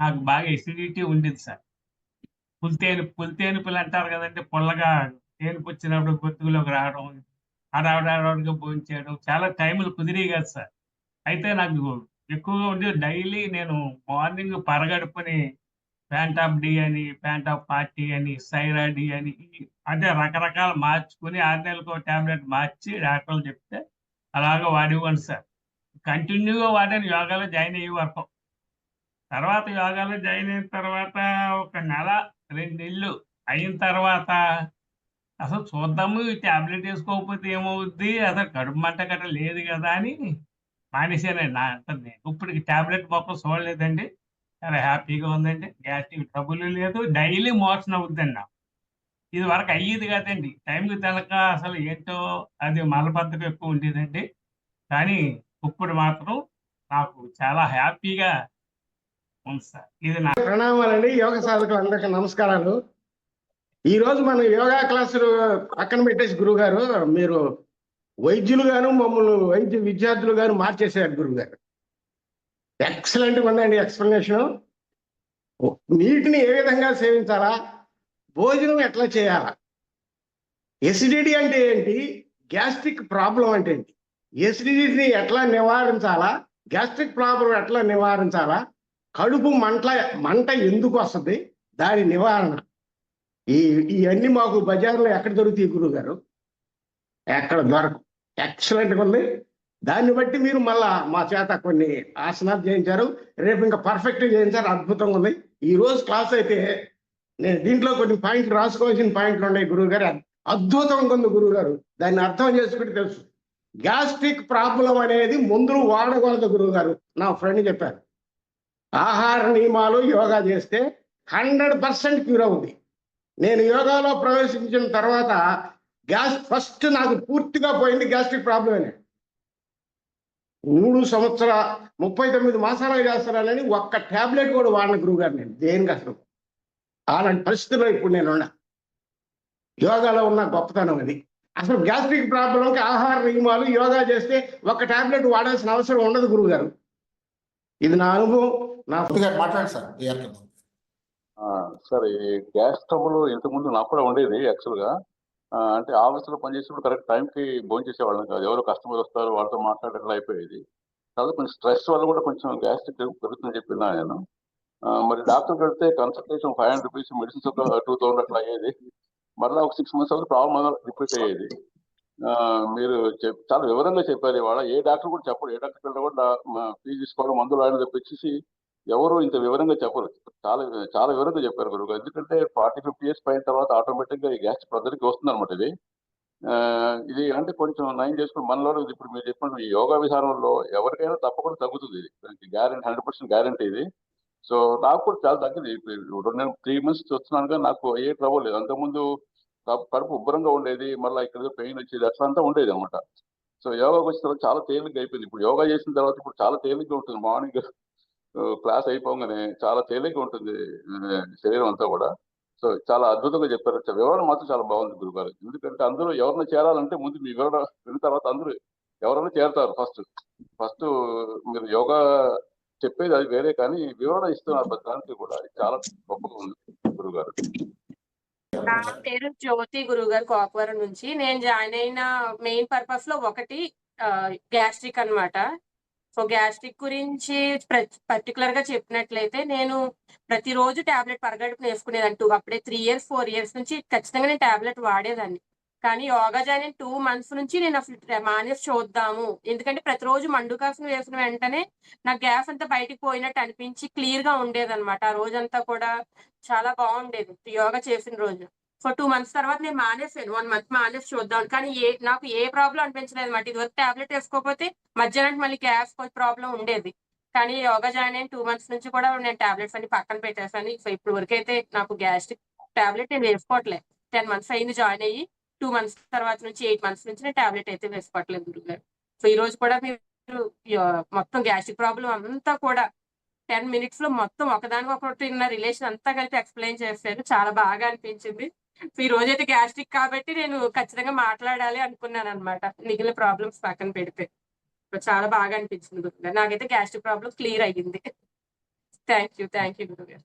నాకు బాగా ఎసిడిటీ ఉండేది సార్. పులితేను పులితేనుపులు అంటారు కదండి పుల్లగా తేనుపు వచ్చినప్పుడు గొంతుకులోకి రావడం హడావిడావిడిగా భోంచేయడం చాలా టైములు కుదిరి కదా సార్. అయితే నాకు ఎక్కువగా ఉండేది డైలీ నేను మార్నింగ్ పరగడుపుని ప్యాంట్ ఆఫ్ డి అని ప్యాంట్ ఆఫ్ పార్టీ అని సైరా డి అని అంటే రకరకాలు మార్చుకుని ఆరు నెలలకు టాబ్లెట్ మార్చి డాక్టర్లు చెప్తే అలాగా వాడివ్వండి సార్. కంటిన్యూగా వాడాను యోగాలో జాయిన్ అయ్యే వరకు. తర్వాత యోగాలో జాయిన్ అయిన తర్వాత ఒక నెల రెండు నెలలు అయిన తర్వాత అసలు చూద్దాము ఈ టాబ్లెట్ వేసుకోకపోతే ఏమవుద్ది? అసలు కడుపు మంట గట్ట లేదు కదా అని మానేశానండి నా అంత నేను ఇప్పుడు టాబ్లెట్ మొత్తం చూడలేదండి. చాలా హ్యాపీగా ఉందండి. గ్యాస్ట్రిక్ ట్రబుల్ లేదు. డైలీ మోషన్ అవుద్దండి నాకు. ఇది వరకు అయ్యేది కాదండి. టైంకి తెలక అసలు ఏంటో అది మలబద్ధకం ఎక్కువ ఉండేదండి. కానీ ఇప్పుడు మాత్రం నాకు చాలా హ్యాపీగా ఇది నా ప్రణామాలండి యోగ సాధకులందరికీ నమస్కారాలు. ఈ రోజు మనం యోగా క్లాసులు పక్కన పెట్టేసి గురువు గారు మీరు వైద్యులు గాను మమ్మల్ని వైద్య విద్యార్థులు గాను మార్చేసారు గురువు గారు ఎక్సలెంట్ ఉందండి ఎక్స్ప్లెనేషన్ నీటిని ఏ విధంగా సేవించాలా? భోజనం ఎట్లా చేయాలా? ఎసిడిటీ అంటే ఏంటి? గ్యాస్ట్రిక్ ప్రాబ్లం అంటే ఏంటి? ఎసిడిటీని ఎట్లా నివారించాలా? గ్యాస్ట్రిక్ ప్రాబ్లం ఎట్లా నివారించాలా? కడుపు మంట మంట ఎందుకు వస్తుంది? దాని నివారణ. ఈ ఇవన్నీ మాకు బజార్లో ఎక్కడ దొరుకుతాయి గురువు గారు ఎక్కడ దొరకు ఎక్సలెంట్గా ఉంది. దాన్ని బట్టి మీరు మళ్ళా మా చేత కొన్ని ఆసనాలు చేయించారు. రేపు ఇంకా పర్ఫెక్ట్ చేయించారు. అద్భుతంగా ఉంది. ఈ రోజు క్లాస్ అయితే నేను దీంట్లో కొన్ని పాయింట్లు రాసుకోవాల్సిన పాయింట్లు ఉన్నాయి గురువు గారు అద్భుతంగా ఉంది గురువు గారు దాన్ని అర్థం చేసుకుంటే తెలుసు. గ్యాస్ట్రిక్ ప్రాబ్లం అనేది మందులు వాడకూడదు గురువు గారు నా ఫ్రెండ్ చెప్పారు. ఆహార నియమాలు యోగా చేస్తే హండ్రెడ్ పర్సెంట్ క్యూర్ అవుంది నేను యోగాలో ప్రవేశించిన తర్వాత గ్యాస్ ఫస్ట్ నాకు పూర్తిగా పోయింది గ్యాస్ట్రిక్ ప్రాబ్లమే. మూడు సంవత్సర ముప్పై తొమ్మిది మాసాలు చేస్తున్నానని ఒక్క టాబ్లెట్ కూడా వాడిన గురువు గారు నేను. దేనికి అసలు? అలాంటి పరిస్థితిలో ఇప్పుడు నేను ఉన్నా. యోగాలో ఉన్న గొప్పతనం అది. అసలు గ్యాస్ట్రిక్ ప్రాబ్లంకి ఆహార నియమాలు యోగా చేస్తే ఒక టాబ్లెట్ వాడాల్సిన అవసరం ఉండదు గురువు గారు ఇది నా అనుభవం నా మాట్లాడండి సార్ సార్ ఈ గ్యాస్ ట్రబుల్ ఇంతకుముందు నాకు కూడా ఉండేది యాక్చువల్గా. ఆ, అంటే ఆఫీస్లో పనిచేసేప్పుడు కరెక్ట్ టైంకి భోజనం చేసేవాళ్ళం కాదు. ఎవరు కస్టమర్ వస్తారు వాళ్ళతో మాట్లాడటం అయిపోయేది. తర్వాత కొంచెం స్ట్రెస్ వల్ల కూడా కొంచెం గ్యాస్ట్రిక్ పెరుగుతుందని చెప్పినా నేను. మరి డాక్టర్ వెళ్తే consultation five hundred rupees medicines ఒక టూ థౌసండ్ అట్లా అయ్యేది. మళ్ళీ ఒక సిక్స్ మంత్స్ వరకు ప్రాబ్లం రిపీట్ అయ్యేది. మీరు చెప్ చాలా వివరంగా చెప్పారు ఇవాళ. ఏ డాక్టర్ కూడా చెప్పరు. ఏ డాక్టర్ వెళ్ళినా కూడా ఫీజు తీసుకోవడం మందులు ఆయన తెప్పించేసి ఎవరు ఇంత వివరంగా చెప్పరు. చాలా చాలా వివరంగా చెప్పారు గురువు ఎందుకంటే ఫార్టీ ఫిఫ్టీ ఇయర్స్ పైన తర్వాత ఆటోమేటిక్గా ఈ గ్యాస్ ప్రజలకి వస్తుంది అనమాట ఇది ఇది అంటే కొంచెం నయం చేసుకుని మనలో ఇప్పుడు మీరు చెప్పిన ఈ యోగా విధానంలో ఎవరికైనా తప్పకుండా తగ్గుతుంది ఇది. గ్యారెంటీ హండ్రెడ్ పర్సెంట్ గ్యారెంటీ ఇది. సో నాకు కూడా చాలా తగ్గింది. నేను త్రీ మంత్స్ వస్తున్నాను కానీ నాకు ఏ ట్రబుల్ లేదు. అంతకుముందు కడుపు ఉబ్బరంగా ఉండేది మళ్ళీ ఇక్కడ పెయిన్ వచ్చేది అట్లా అంతా ఉండేది అనమాట సో యోగాకి వచ్చిన తర్వాత చాలా తేలిగ్గా అయిపోయింది. ఇప్పుడు యోగా చేసిన తర్వాత ఇప్పుడు చాలా తేలిగ్గా ఉంటుంది. మార్నింగ్ క్లాస్ అయిపోగానే చాలా తేలిగ్గా ఉంటుంది శరీరం అంతా కూడా. సో చాలా అద్భుతంగా చెప్పారు. వివరణ మాత్రం చాలా బాగుంది గురుగారు. ఎందుకంటే అందరూ ఎవరిని చేరాలంటే ముందు మీ వివరణ విన్న తర్వాత అందరూ ఎవరైనా చేరతారు ఫస్ట్. ఫస్ట్ మీరు యోగా చెప్పేది అది వేరే కానీ వివరణ ఇస్తున్నారు దానికి కూడా. చాలా గొప్పగా ఉంది గురుగారు. నా పేరు జ్యోతి గురువు గారు కోకవరం నుంచి. నేను జాయిన్ అయిన మెయిన్ పర్పస్లో ఒకటి గ్యాస్ట్రిక్ అన్నమాట. సో గ్యాస్ట్రిక్ గురించి పర్టికులర్గా చెప్పినట్లయితే నేను ప్రతిరోజు టాబ్లెట్ పరగడుపున వేసుకునేదంటూ అప్పుడే త్రీ ఇయర్స్ ఫోర్ ఇయర్స్ నుంచి ఖచ్చితంగా నేను టాబ్లెట్ వాడేదాన్ని. కానీ యోగా జాయిన్ అయిన టూ మంత్స్ నుంచి నేను అసలు మానేసి చూద్దాము. ఎందుకంటే ప్రతిరోజు మండుకాసం వేసిన వెంటనే నా గ్యాస్ అంతా బయటికి పోయినట్టు అనిపించి క్లియర్గా ఉండేది అనమాట ఆ రోజంతా కూడా చాలా బాగుండేది. యోగా చేసిన రోజు. సో టూ మంత్స్ తర్వాత నేను మానేసాను వన్ మంత్ మానేసి చూద్దాం. కానీ ఏ నాకు ఏ ప్రాబ్లం అనిపించలేదు అనమాట ఇదివరకు టాబ్లెట్ వేసుకోకపోతే మధ్యాహ్నం మళ్ళీ గ్యాస్ ప్రాబ్లం ఉండేది. కానీ యోగా జాయిన్ అయిన టూ మంత్స్ నుంచి కూడా నేను టాబ్లెట్స్ అన్ని పక్కన పెట్టేసాను సో ఇప్పుడు వరకు అయితే నాకు గ్యాస్ట్రిక్ టాబ్లెట్ నేను వేసుకోవట్లేదు టెన్ మంత్స్ అయింది జాయిన్ అయ్యి. టూ మంత్స్ తర్వాత నుంచి ఎయిట్ మంత్స్ నుంచి నేను టాబ్లెట్ అయితే వేసుకోవట్లేదు గురుగారు. సో ఈ రోజు కూడా మీరు మొత్తం గ్యాస్ట్రిక్ ప్రాబ్లం అంతా కూడా టెన్ మినిట్స్లో మొత్తం ఒకదానికి ఒకటి ఉన్న రిలేషన్ అంతా కలిపి ఎక్స్ప్లెయిన్ చేశారు. చాలా బాగా అనిపించింది. సో ఈ రోజు అయితే గ్యాస్ట్రిక్ కాబట్టి నేను ఖచ్చితంగా మాట్లాడాలి అనుకున్నాను అనమాట మిగిలిన ప్రాబ్లమ్స్ పక్కన పెడితే. చాలా బాగా అనిపించింది గురుగారు నాకైతే గ్యాస్ట్రిక్ ప్రాబ్లమ్ క్లియర్ అయ్యింది. థ్యాంక్ యూ థ్యాంక్ యూ గురుగారు.